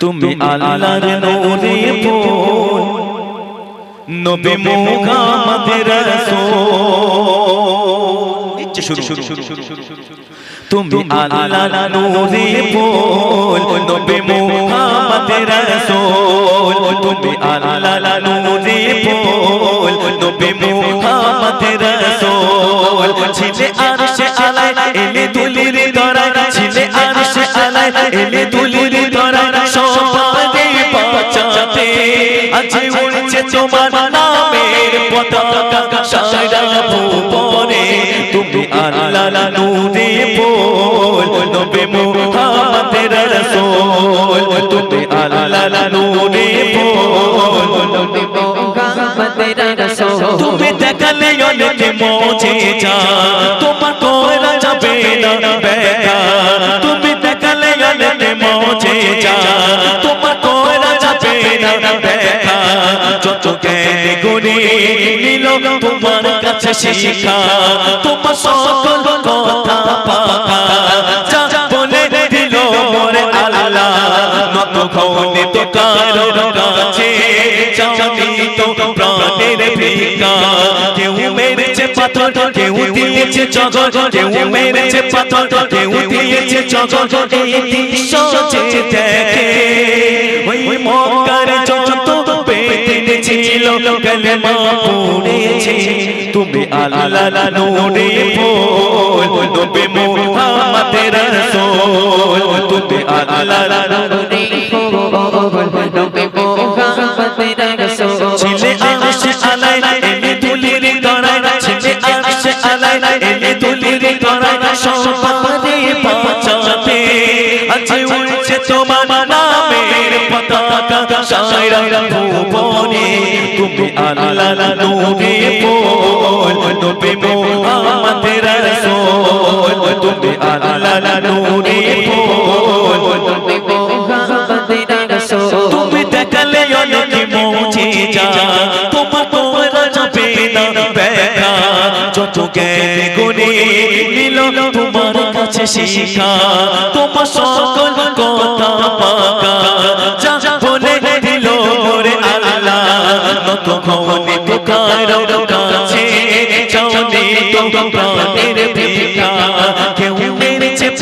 তুমি আল্লাহর নূরে ফুল নবী মুহাম্মদ রাসূল শুরু শুরু তুমি আল্লাহর নূরে ফুল নবী মুহাম্মদ রাসূল তুমি আল্লাহর নূরে ফুল নবী মুহাম্মদ রাসূল ছিলে আরশে আলায় এলে দুলির দরায় ছিলে আরশে আলায় এলে দুলির পতাকা সারা ভুবনে, তুমি আল্লাহ নূরে বল, নবে মুহাম্মদ রাসূল, তুমি আল্লাহ নূরে বল তুমি দেখালে অনেকে মজে যা, তোমার করা যাবে না বেকা তুমি দেখালে অনেকে মজে যা, তোমার করা যাবে না বেকা যত গুণে নিল, তোমার কাছে শিখা। তোমার সকল কথা পাকা। যা বলে দিল মোরে আল্লাহ। নত খৌনে তো কারও কাছে চাওনি তো প্রাণের ভিকা কেউ মেরেছে পাথর, কেউ দিয়েছে জগৎ। কেউ মেরেছে পাথর, কেউ দিয়েছে জগৎ। এই দেখে কলমা পড়েছে তুমি আল্লাহ নূরে বল, নবী মুহাম্মদ রাসূল। তুমি আল্লাহ নূরে ছিলে আরশে আলাই এলে দুলির গড়াই ছিলে আরশে আলাই এলে দুলির গড়াই সবারে বাঁচাতে আজ উড়ছে তোমার নামের পতাকা। সারা ভুবনে তুমি আল্লাহ নূরে বল নবী মুহাম্মদ রাসূল তুমি আল্লাহ নূরে বল তুমি দেখালে অনেকে মৌজি যা তোমার যাবে না দেখা যত গুণে নিল তোমার কাছে শিখা তোমার সকল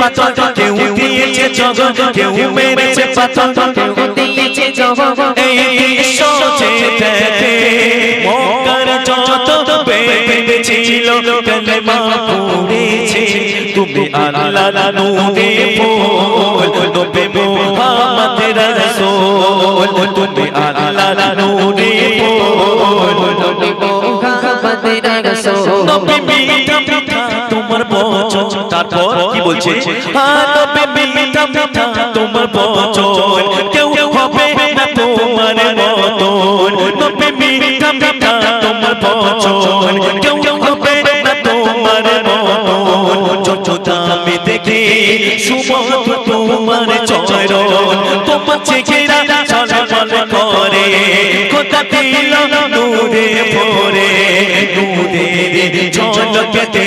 পাথর কেউ দিয়েছে জগৎ কেউ মেরেছে পাথর কেউ এই সচে দেখে যত বেদ ছিল পড়েছে তুমি আল্লাহ নূরে বল নবী মুহাম্মদ রাসূল তুমি আল্লাহ নূরে বল। নবী মিঠা তোমার বচন তারপর কি বলছে? তোমার বচন কেউ হবে না তোমার মতন। নবী মিঠা মিঠা তোমার বচন কেউ হবে না তোমার মতন। যত দামে দেখে সুমধুর তোমার চরণ। তোমার চেহারা ছলছল করে। খোদা দিল নূরে ভরে। নূরে ঝলক দেখে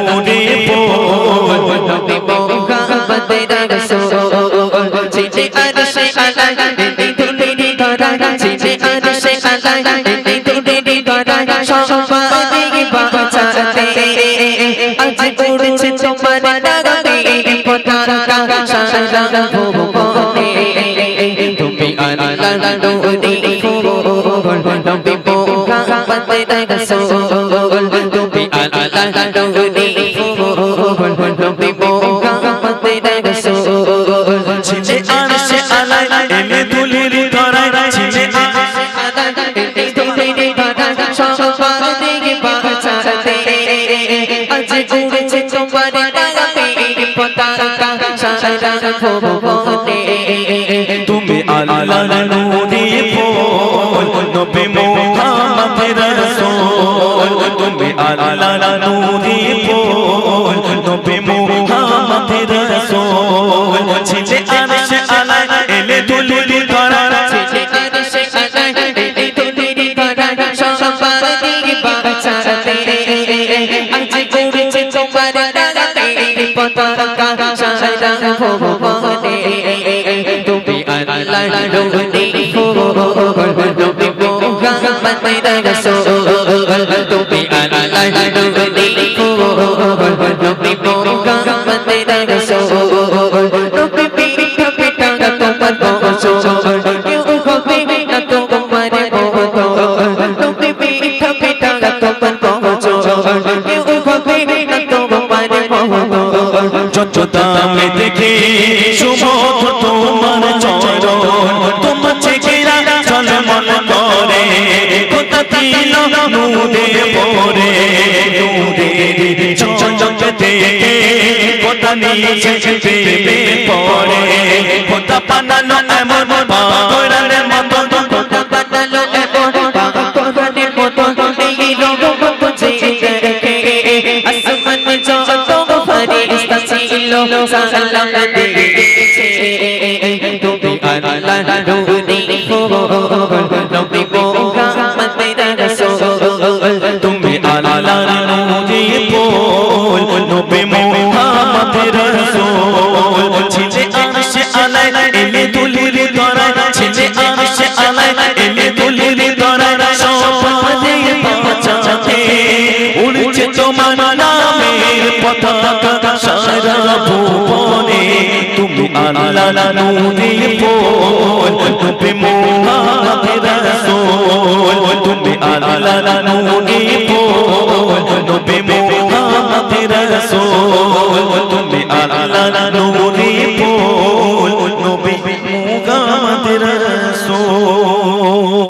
তুমি আল্লাহ তুমি আল্লাহ নূরে বল নবী যত দামে দেখে সুমধ তোমার চরণ দিল নুরে পরে নুরে চঞ্চল দেখে কোথা নিয়েছে প্রেমে পরে কোথা পানালো এমন পাগলের মতন কথা বানালো এমন পাগলের মতো। এই রকম বুঝে দেখে আসমান যত ফেরেশতা ছিল সালাম দিয়েছে তুমি আল্লাহ ফুল নবী রাসূল আল্লাহর নূরে বল, নবী মুহাম্মদ রাসূল। ছিলে আরশে আলাই এলে দুলির ধরায় ছিলে আরশে আলাই এলে দুলির ধরায় সপাদে বাঁচাতে উড়ছে তোমার নামের পতাকা সারা ভুবনে। তুমি আল্লাহর নূরে বল, নবী মুহাম্মদ রাসূল। তুমি আল্লাহর নূরে